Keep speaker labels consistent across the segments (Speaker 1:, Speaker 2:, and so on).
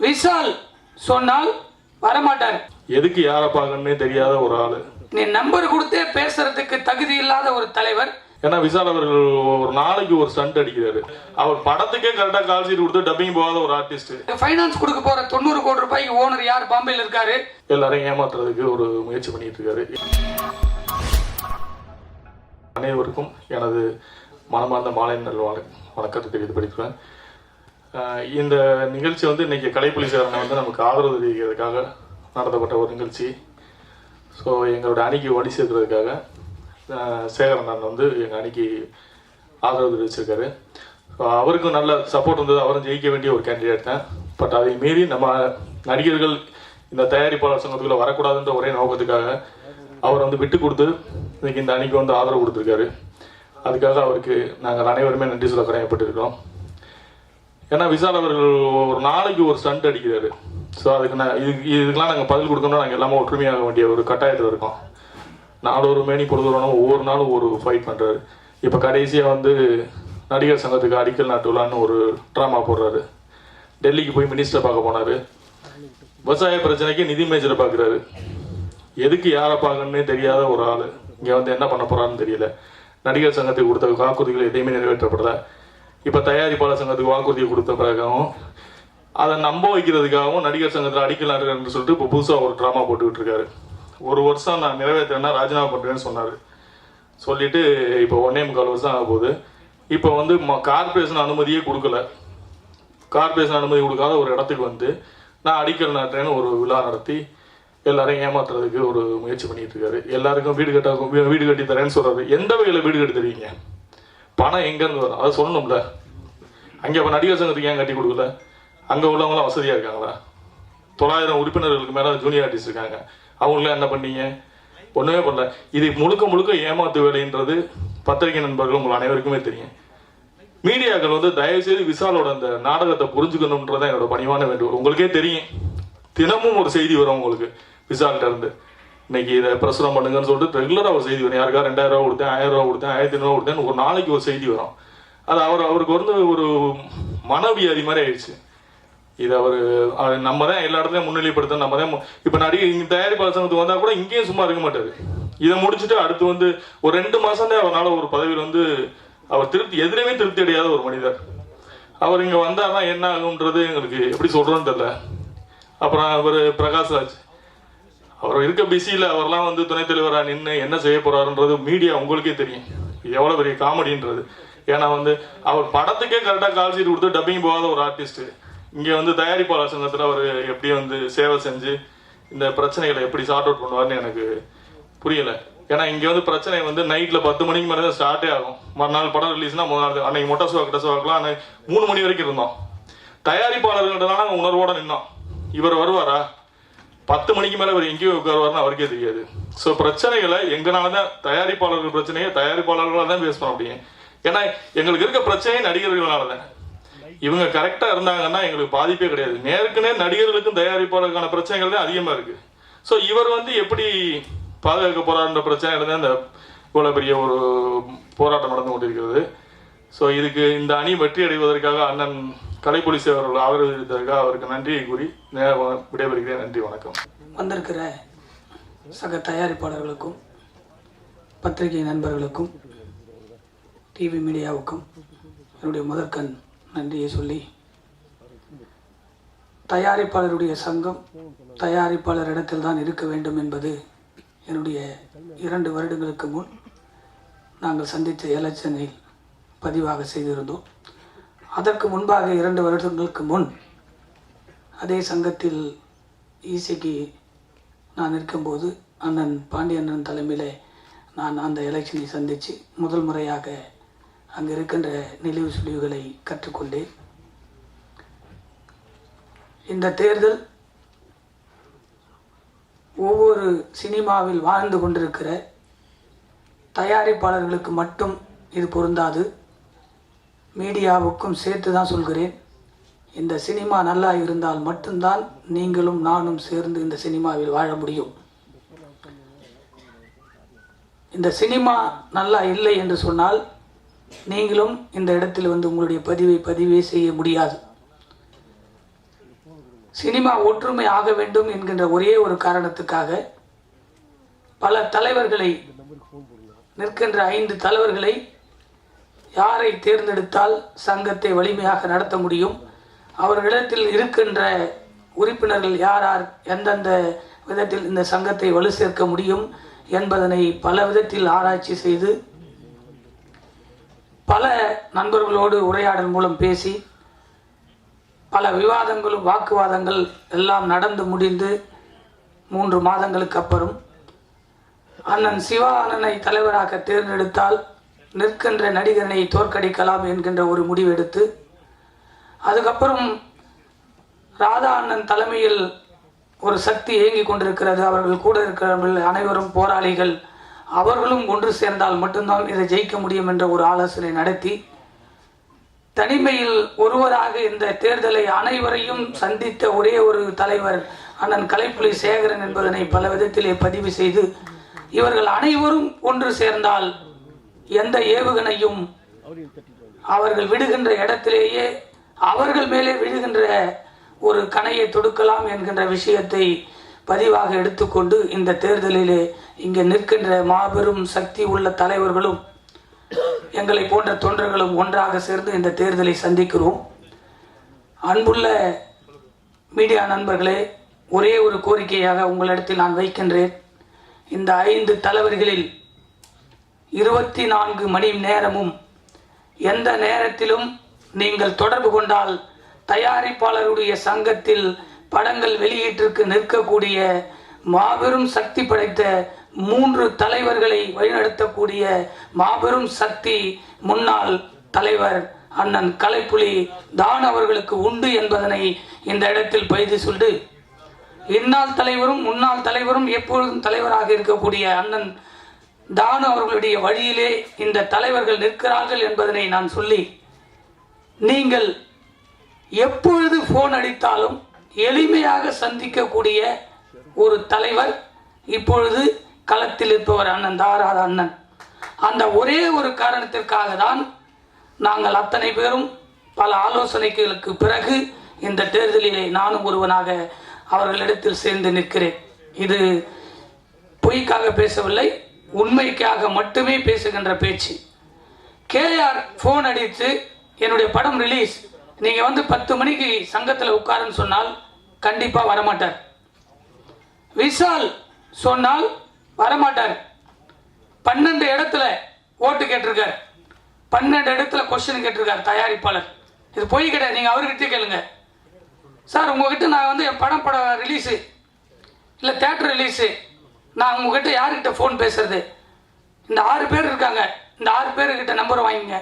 Speaker 1: விஷால் சொன்னால் வரமாட்டார்.
Speaker 2: எதுக்கு யாரை பார்க்கணுன்னே தெரியாத ஒரு ஆளு.
Speaker 1: நீ நம்பர் கொடுத்தே பேசுறதுக்கு தகுதி இல்லாத ஒரு தலைவர்.
Speaker 2: ஏன்னா விஷால் அவர்கள் ஒரு நாளைக்கு ஒரு ஸ்டண்ட் அடிக்கிறாரு. அவர் படத்துக்கே கரெக்டா கால் சீட் கொடுத்து டப்பிங் போகாத ஒரு ஆர்டிஸ்ட்
Speaker 1: ஃபைனான்ஸ் கொடுக்க போற தொண்ணூறு கோடி ரூபாய்க்கு ஓனர் யார் பாம்பேல இருக்காரு?
Speaker 2: எல்லாரையும் ஏமாத்துறதுக்கு ஒரு முயற்சி பண்ணிட்டு இருக்காரு. அனைவருக்கும் எனது மனமார்ந்த மாலை நல் வண- வணக்கத்தை தெரிவித்துப்படுத்துவேன் ஆஹ் இந்த நிகழ்ச்சி வந்து இன்னைக்கு கலைப்புலிசாரனை வந்து நமக்கு ஆதரவு தெரிவிக்கிறதுக்காக நடத்தப்பட்ட ஒரு நிகழ்ச்சி. ஸோ எங்களோட அணிக்கு ஒடி சேர்க்கிறதுக்காக சேகரன் வந்து எங்கள் அணிக்கு ஆதரவு தெரிவிச்சிருக்காரு. ஸோ அவருக்கும் நல்ல சப்போர்ட் இருந்தது. அவரும் ஜெயிக்க வேண்டிய ஒரு கேண்டிடேட் தான். பட் அதை மீறி நம்ம நடிகர்கள் இந்த தயாரிப்பாளர் சங்கத்துக்குள்ள வரக்கூடாதுன்ற ஒரே நோக்கத்துக்காக அவர் வந்து விட்டு கொடுத்து இன்னைக்கு இந்த அணிக்கு வந்து ஆதரவு கொடுத்துருக்காரு. அதுக்காக அவருக்கு நாங்கள் அனைவருமே நன்றி சொல்ல கடமைப்பட்டிருக்கிறோம். ஏன்னா விசால் அவர்கள் ஒரு நாளைக்கு ஒரு ஸ்டண்ட் அடிக்கிறாரு. ஸோ அதுக்கு நான் இதுக்கு இதுக்கெல்லாம் நாங்கள் பதில் கொடுக்கணும்னா நாங்கள் எல்லாமே ஒற்றுமையாக வேண்டிய ஒரு கட்டாயத்தில் இருக்கோம். நாலொரு மேனி பொழுதுறோம் ஒவ்வொரு நாளும் ஒரு ஃபைட் பண்ணுறாரு இப்போ கடைசியாக வந்து நடிகர் சங்கத்துக்கு அடிக்கல் நாட்டு விழான்னு ஒரு ட்ராமா போடுறாரு. டெல்லிக்கு போய் மினிஸ்டர் பார்க்க போனார். விவசாய பிரச்சனைக்கு நிதி மேஜரை பார்க்குறாரு. எதுக்கு யாரை பார்க்கணுன்னே தெரியாத ஒரு ஆள். இங்கே வந்து என்ன பண்ண போகிறான்னு தெரியல. நடிகர் சங்கத்துக்கு கொடுத்த காக்குறுதிகள் எதையுமே நிறைவேற்றப்படலை. இப்போ தயாரிப்பாளர் சங்கத்துக்கு வாக்குறுதியை கொடுத்த பிறகாகவும் அதை நம்ப வைக்கிறதுக்காகவும் நடிகர் சங்கத்தில் அடிக்கலான்னு சொல்லிட்டு இப்போ புதுசாக ஒரு ட்ராமா போட்டுக்கிட்டு இருக்காரு. ஒரு வருஷம் நான் நிறைவேற்றேன்னா ராஜினாமா பண்ணுறேன்னு சொன்னார். சொல்லிட்டு இப்போ ஒன்னே முக்கால் வருஷம் ஆக போகுது. இப்போ வந்து கார்பரேஷன் அனுமதியே கொடுக்கல. கார்பரேஷன் அனுமதி கொடுக்காத ஒரு இடத்துக்கு வந்து நான் அடிக்கல் நாட்டுறேன்னு ஒரு விழா நடத்தி எல்லாரையும் ஏமாத்துறதுக்கு ஒரு முயற்சி பண்ணிட்டு இருக்காரு. எல்லாருக்கும் வீடு கட்ட வீடு கட்டி தரேன்னு சொல்றாரு. எந்த வகையில் வீடு கட்டி தருவீங்க? பணம் எங்கேருந்து வரும்? அதை சொல்லணும்ல. அங்கே இப்போ நடிகர் சங்கத்துக்கு ஏன் கட்டி கொடுக்கல? அங்கே உள்ளவங்களாம் வசதியாக இருக்காங்களா? தொள்ளாயிரம் உறுப்பினர்களுக்கு மேலே ஜூனியர் ஆர்டிஸ்ட் இருக்காங்க. அவங்களாம் என்ன பண்ணீங்க? ஒன்றுமே பண்ணல. இது முழுக்க முழுக்க ஏமாத்து வேலைன்றது பத்திரிகை நண்பர்கள் உங்கள் அனைவருக்குமே தெரியும். மீடியாக்கள் வந்து தயவுசெய்து விசாலோட அந்த நாடகத்தை புரிஞ்சுக்கணுன்றதான் என்னோட பணிவான வேண்டுகோள். உங்களுக்கே தெரியும். தினமும் ஒரு செய்தி வரும் உங்களுக்கு விசால்கிட்ட இருந்து இன்னைக்கு இதை பிரசுரம் பண்ணுங்கன்னு சொல்லிட்டு ரெகுலராக ஒரு செய்தி வரும். யாருக்கா ரெண்டாயிரம் ரூபா கொடுத்தேன் ஆயிரம் ரூபா கொடுத்தேன் ஆயிரத்தி ஐநூறுவா கொடுத்தேன் ஒரு நாளைக்கு ஒரு செய்தி வரும். அது அவர் அவருக்கு வந்து ஒரு மனவியாதி மாதிரி ஆயிடுச்சு. இது அவர் நம்ம தான் எல்லா இடத்துலையும் முன்னிலைப்படுத்த நம்ம தான் இப்போ நடிகை இங்கே தயாரிப்பாளர் சங்கத்துக்கு கூட இங்கேயும் சும்மா இருக்க மாட்டார். இதை முடிச்சுட்டு அடுத்து வந்து ஒரு ரெண்டு மாசம் தான் அவரால் ஒரு பதவியில் வந்து அவர் திருப்தி எதிரையுமே திருப்தி அடையாத ஒரு மனிதர். அவர் இங்க வந்தாருன்னா என்ன ஆகுன்றது எங்களுக்கு எப்படி சொல்கிறோன்னு தெரில அப்புறம் அவர் பிரகாஷ்ராஜ். அவர் இருக்க பிஸியில் அவர்லாம் வந்து துணைத் தலைவராக நின்று என்ன செய்ய போகிறாருன்றது மீடியா உங்களுக்கே தெரியும். இது எவ்வளோ பெரிய காமெடின்றது. ஏன்னா வந்து அவர் படத்துக்கே கரெக்டாக கால் சீட் கொடுத்து டப்பிங் போகாத ஒரு ஆர்டிஸ்ட் இங்கே வந்து தயாரிப்பாளர் சங்கத்தில் அவர் எப்படி வந்து சேவை செஞ்சு இந்த பிரச்சனைகளை எப்படி சார்ட் அவுட் பண்ணுவார்னு எனக்கு புரியல. ஏன்னா இங்கே வந்து பிரச்சனை வந்து நைட்டில் பத்து மணிக்கு மேலே தான் ஸ்டார்ட்டே ஆகும். மறுநாள் படம் ரிலீஸ்னா முதல் நாள். அன்னைக்கு மொட்டை சுவா கிட்ட சுவாக்கெலாம் அன்னைக்கு மூணு மணி வரைக்கும் இருந்தோம். தயாரிப்பாளர்கள்ட்ட நாங்கள் உணர்வோடு நின்னோம். இவர் வருவாரா? பத்து மணிக்கு மேலே அவர் எங்கேயோ உட்காருவார்னு அவருக்கே தெரியாது. ஸோ பிரச்சனைகளை எங்களால தான் தயாரிப்பாளர்கள் பிரச்சனையை தயாரிப்பாளர்களாக தான் பேச பண்ண முடியும். ஏன்னா எங்களுக்கு இருக்க பிரச்சனையே நடிகர்களால தான். இவங்க கரெக்டாக இருந்தாங்கன்னா எங்களுக்கு பாதிப்பே கிடையாது. நேருக்கு நேர் நடிகர்களுக்கும் தயாரிப்பாளருக்கான பிரச்சனைகள் தான் அதிகமாக இருக்குது ஸோ இவர் வந்து எப்படி பாதுகாக்க போராடுற பிரச்சனைகள் தான் இந்த இவ்வளோ பெரிய ஒரு போராட்டம் நடந்து கொண்டிருக்கிறது. ஸோ இதுக்கு இந்த அணி வெற்றி அடைவதற்காக அண்ணன் கலைப்பொலிசி அவர்கள் ஆதரவளித்ததற்காக அவருக்கு நன்றியை கூறி விடைபெறுகிறேன். நன்றி வணக்கம்.
Speaker 1: வந்திருக்கிற சக தயாரிப்பாளர்களுக்கும் பத்திரிகை நண்பர்களுக்கும் டிவி மீடியாவுக்கும் என்னுடைய முதற்கண் நன்றியை சொல்லி தயாரிப்பாளருடைய சங்கம் தயாரிப்பாளர் இடத்தில் தான் இருக்க வேண்டும் என்பது என்னுடைய இரண்டு வருடங்களுக்கு முன் நாங்கள் சந்தித்த எலெக்ஷனில் பதிவாக செய்திருந்தோம். அதற்கு முன்பாக இரண்டு வருடங்களுக்கு முன் அதே சங்கத்தில் இசைக்கு நான் இருக்கும்போது அண்ணன் பாண்டியண்ணன் தலைமையில் நான் அந்த எலெக்ஷனை சந்தித்து முதல் முறையாக அங்கே இருக்கின்ற நிலவு சுழிவுகளை கற்றுக்கொண்டேன். இந்த தேர்தல் ஒவ்வொரு சினிமாவில் வாழ்ந்து கொண்டிருக்கிற தயாரிப்பாளர்களுக்கு மட்டும் இது பொருந்தாது. மீடியாவுக்கும் சேர்த்து தான் சொல்கிறேன். இந்த சினிமா நல்லா இருந்தால் மட்டும்தான் நீங்களும் நானும் சேர்ந்து இந்த சினிமாவில் வாழ முடியும். இந்த சினிமா நல்லா இல்லை என்று சொன்னால் நீங்களும் இந்த இடத்தில் வந்து உங்களுடைய பதிவை பதிவே செய்ய முடியாது. சினிமா ஒற்றுமை ஆக வேண்டும் என்கின்ற ஒரே ஒரு காரணத்துக்காக பல தலைவர்களை நிற்கின்ற ஐந்து தலைவர்களை யாரை தேர்ந்தெடுத்தால் சங்கத்தை வலிமையாக நடத்த முடியும்? அவர்களிடத்தில் இருக்கின்ற உறுப்பினர்கள் யார் யார் எந்தெந்த விதத்தில் இந்த சங்கத்தை வலு சேர்க்க முடியும் என்பதனை பல விதத்தில் ஆராய்ச்சி செய்து பல நண்பர்களோடு உரையாடல் மூலம் பேசி பல விவாதங்களும் வாக்குவாதங்கள் எல்லாம் நடந்து முடிந்து மூன்று மாதங்களுக்கு அப்புறம் அண்ணன் சிவா அண்ணனை தலைவராக தேர்ந்தெடுத்தால் நிற்கின்ற நடிகனை தோற்கடிக்கலாம் என்கின்ற ஒரு முடிவெடுத்து அதுக்கப்புறம் ராதா அண்ணன் தலைமையில் ஒரு சக்தி இயங்கிக் கொண்டிருக்கிறது. அவர்கள் கூட இருக்கிறவர்கள் அனைவரும் போராளிகள். அவர்களும் ஒன்று சேர்ந்தால் மட்டும்தான் இதை ஜெயிக்க முடியும் என்ற ஒரு ஆலோசனை நடத்தி தனிமையில் ஒருவராக இந்த தேர்தலை அனைவரையும் சந்தித்த ஒரே ஒரு தலைவர் அண்ணன் கலைப்புலி சேகரன் என்பதனை பல விதத்திலே பதிவு செய்து இவர்கள் அனைவரும் ஒன்று சேர்ந்தால் எந்த ஏவுகணையும் அவர்கள் விடுகின்ற இடத்திலேயே அவர்கள் மேலே விழுகின்ற ஒரு கணையை தொடுக்கலாம் என்கின்ற விஷயத்தை பதிவாக எடுத்துக்கொண்டு இந்த தேர்தலிலே இங்கே நிற்கின்ற மாபெரும் சக்தி உள்ள தலைவர்களும் எங்களை போன்ற தொண்டர்களும் ஒன்றாக சேர்ந்து இந்த தேர்தலை சந்திக்கிறோம். அன்புள்ள மீடியா நண்பர்களே ஒரே ஒரு கோரிக்கையாக உங்களிடத்தில் நான் வைக்கின்றேன். இந்த ஐந்து தலைவர்களில் இருபத்தி நான்கு மணி நேரமும் எந்த நேரத்திலும் நீங்கள் தொடர்பு கொண்டால் தயாரிப்பாளருடைய சங்கத்தில் படங்கள் வெளியீட்டிற்கு நிற்கக்கூடிய மாபெரும் சக்தி படைத்த மூன்று தலைவர்களை வழிநடத்தக்கூடிய மாபெரும் சக்தி முன்னாள் தலைவர் அண்ணன் கலைப்புலி தான் அவர்களுக்கு உண்டு என்பதனை இந்த இடத்தில் பயிற்சி சொல்லு இந்நாள் தலைவரும் முன்னாள் தலைவரும் எப்பொழுதும் தலைவராக இருக்கக்கூடிய அண்ணன் தானு அவர்களுடைய வழியிலே இந்த தலைவர்கள் நிற்கிறார்கள் என்பதனை நான் சொல்லி நீங்கள் எப்பொழுது போன் அடித்தாலும் எளிமையாக சந்திக்கக்கூடிய ஒரு தலைவர் இப்பொழுது களத்தில் இருப்பவர் அண்ணன் தாராத அண்ணன். அந்த ஒரே ஒரு காரணத்திற்காக தான் நாங்கள் அத்தனை பேரும் பல ஆலோசனைகளுக்கு பிறகு இந்த தேர்தலிலே நானும் ஒருவனாக அவர்களிடத்தில் சேர்ந்து நிற்கிறேன். இது பொய்க்காக பேசவில்லை உண்மைக்காக மட்டுமே பேசுகின்ற பேச்சு. கேஆர் ஃபோன் அடித்து என்னுடைய படம் ரிலீஸ் நீங்கள் வந்து பத்து மணிக்கு சங்கத்தில் உட்காருன்னு சொன்னால் கண்டிப்பாக வரமாட்டார். விஷால் சொன்னால் வரமாட்டார். பன்னெண்டு இடத்துல ஓட்டு கேட்டிருக்கார். பன்னெண்டு இடத்துல கொஸ்டின் கேட்டிருக்கார் தயாரிப்பாளர். இது போய் கிடையாது. நீங்கள் அவர்கிட்ட கேளுங்க. சார் உங்ககிட்ட நான் வந்து என் படம் படம் ரிலீஸு இல்லை தேட்டர் ரிலீஸு நான் உங்ககிட்ட யாருக்கிட்ட ஃபோன் பேசுறது? இந்த ஆறு பேர் இருக்காங்க. இந்த ஆறு பேர்கிட்ட நம்பர் வாங்கிங்க.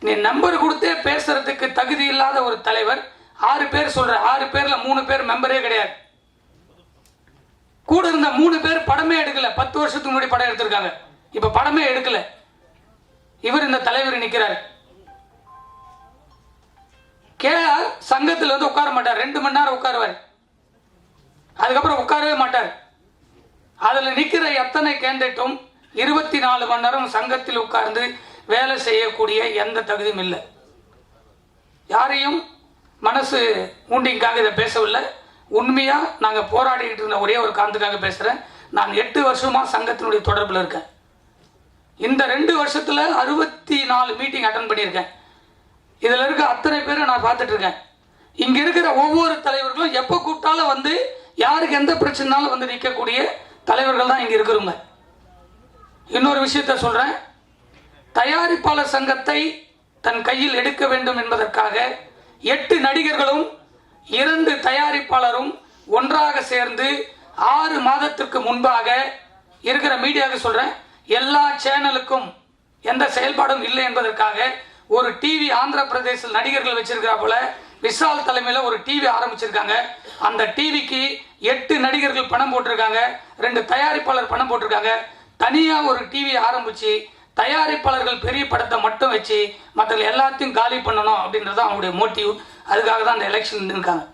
Speaker 1: நீ நம்பர் கொடுத்தே பேசுறதுக்கு தகுதி இல்லாத ஒரு தலைவர் ஆறு பேர் சொல்ற ஆறு பேர்ல மூணு பேர் மெம்பரே கிடையாது. கூட இருந்த மூணு பேர் படமே எடுக்கல. பத்து வருஷத்துக்கு முன்னாடி படம் எடுத்திருக்காங்க. இப்ப படமே எடுக்கல. இவர் இந்த தலைவர் நிக்கிறார். கேஆர் சங்கத்தில் வந்து உட்கார மாட்டார். ரெண்டு மணி நேரம் உட்காருவார். அதுக்கப்புறம் உட்காரவே மாட்டார். அதில் நிற்கிற எத்தனை கேண்டிடேட்டும் இருபத்தி நாலு மணி நேரம் சங்கத்தில் உட்கார்ந்து வேலை செய்யக்கூடிய எந்த தகுதியும் இல்லை. யாரையும் மனசு ஊண்டிங்காக இதை பேசவில்லை. உண்மையாக நாங்கள் போராடிக்கிட்டு இருந்த ஒரே ஒரு காரணத்துக்காக பேசுகிறேன் நான் எட்டு வருஷமாக சங்கத்தினுடைய தொடர்பில் இருக்கேன். இந்த ரெண்டு வருஷத்தில் அறுபத்தி நாலு மீட்டிங் அட்டன் பண்ணியிருக்கேன். இதில் இருக்க அத்தனை பேரை நான் பார்த்துட்ருக்கேன் இங்கே இருக்கிற ஒவ்வொரு தலைவர்களும் எப்போ கூப்பிட்டாலும் வந்து யாருக்கு எந்த பிரச்சனைனாலும் வந்து நிற்கக்கூடிய தலைவர்கள் தான் இங்கே இருக்கிறவங்க. இன்னொரு விஷயத்த சொல்கிறேன் தயாரிப்பாளர் சங்கத்தை தன் கையில் எடுக்க வேண்டும் என்பதற்காக எட்டு நடிகர்களும் இரண்டு தயாரிப்பாளரும் ஒன்றாக சேர்ந்து ஆறு மாதத்திற்கு முன்பாக இருக்கிற மீடியாவுக்கு சொல்கிறேன் எல்லா சேனலுக்கும் எந்த செயல்பாடும் இல்லை என்பதற்காக ஒரு டிவி ஆந்திர பிரதேசத்தில் நடிகர்கள் வச்சிருக்கிறாப்புல விஷால் தலைமையில் ஒரு டிவி ஆரம்பிச்சிருக்காங்க. அந்த டிவிக்கு எட்டு நடிகர்கள் பணம் போட்டிருக்காங்க. ரெண்டு தயாரிப்பாளர் பணம் போட்டிருக்காங்க. தனியாக ஒரு டிவி ஆரம்பித்து தயாரிப்பாளர்கள் பெரிய படத்தை மட்டும் வச்சு மற்ற எல்லாத்தையும் காலி பண்ணணும் அப்படின்றது தான் அவங்களுடைய மோட்டிவ் அதுக்காக தான் அந்த எலெக்ஷன் இருக்காங்க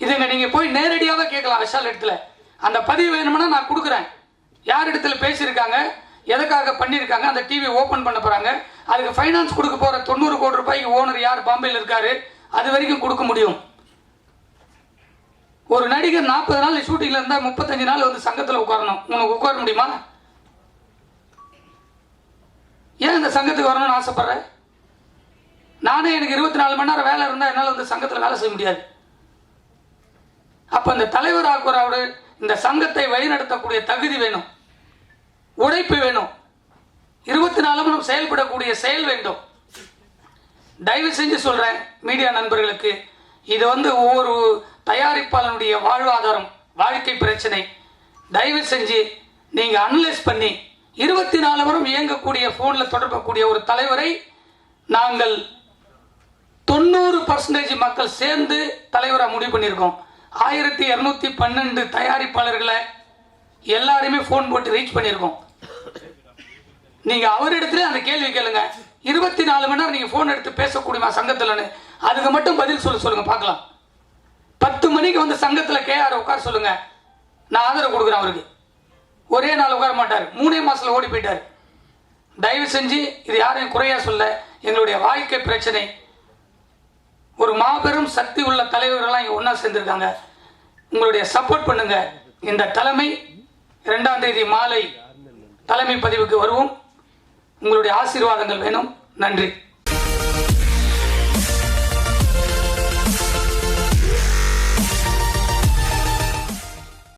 Speaker 1: இதுங்க நீங்கள் போய் நேரடியாக கேட்கலாம் விஷால் இடத்துல. அந்த பதிவு வேணும்னா நான் கொடுக்குறேன். யார் இடத்துல பேசியிருக்காங்க? எதுக்காக பண்ணியிருக்காங்க? அந்த டிவி ஓப்பன் பண்ண போகிறாங்க அதுக்கு ஃபைனான்ஸ் கொடுக்க போகிற தொண்ணூறு கோடி ரூபாய்க்கு ஓனர் யார்? பாம்பேயில் இருக்காரு. அது வரைக்கும் கொடுக்க முடியும். ஒரு நடிகர் நாற்பது நாள் ஷூட்டிங்ல இருந்தால் முப்பத்தஞ்சு நாள் வந்து சங்கத்தில் உட்காரணும். உனக்கு உட்கார முடியுமா? ஏன் இந்த சங்கத்துக்கு வரணும்னு ஆசைப்பட்றேன் நானே எனக்கு இருபத்தி நாலு மணி நேரம் வேலை இருந்தால் என்னால் வந்து சங்கத்தில் வேலை செய்ய முடியாது. அப்போ இந்த தலைவர் ஆக்குறாவோட இந்த சங்கத்தை வழிநடத்தக்கூடிய தகுதி வேணும். உழைப்பு வேணும். இருபத்தி நாலு மணி செயல்படக்கூடிய செயல் வேண்டும். தயவு செஞ்சு சொல்றேன் மீடியா நண்பர்களுக்கு இது வந்து ஒவ்வொரு தயாரிப்பாளனுடைய வாழ்வாதாரம் வாழ்க்கை பிரச்சனை. தயவு செஞ்சு நீங்க அனலைஸ் பண்ணி இருபத்தி நாலு வரும் இயங்கக்கூடிய போன்ல தொடர்பக்கூடிய ஒரு தலைவரை நாங்கள் தொண்ணூறு பர்சன்டேஜ் மக்கள் சேர்ந்து தலைவராக முடிவு பண்ணியிருக்கோம். ஆயிரத்தி இரநூத்தி பன்னெண்டு தயாரிப்பாளர்களை எல்லாருமே ஃபோன் போட்டு ரீச் பண்ணியிருக்கோம். நீங்க அவரிடத்துல அந்த கேள்வி கேளுங்க. இருபத்தி நாலு மணி நேரம் நீங்க போன் எடுத்து பேசக்கூடியமா சங்கத்துலன்னு அதுக்கு மட்டும் பதில் சொல்ல சொல்லுங்க பார்க்கலாம். பத்து மணிக்கு வந்து சங்கத்துல கேஆர் உட்கார சொல்லுங்க. நான் ஆதரவு கொடுக்குறேன் அவருக்கு. ஒரே நாள் உட்கார மாட்டார். மூணே மாசத்துல ஓடி போயிட்டார். தயவு செஞ்சு இது யாரையும் குறையா சொல்ல. எங்களுடைய வாழ்க்கை பிரச்சனை. ஒரு மாபெரும் சக்தி உள்ள தலைவர்கள்லாம் இங்க ஒன்றா சேர்ந்திருக்காங்க. உங்களுடைய சப்போர்ட் பண்ணுங்க. இந்த தலைமை இரண்டாம் தேதி மாலை தலைமை பதிவுக்கு வருவோம். உங்களுடைய ஆசீர்வாதங்கள் வேணும். நன்றி.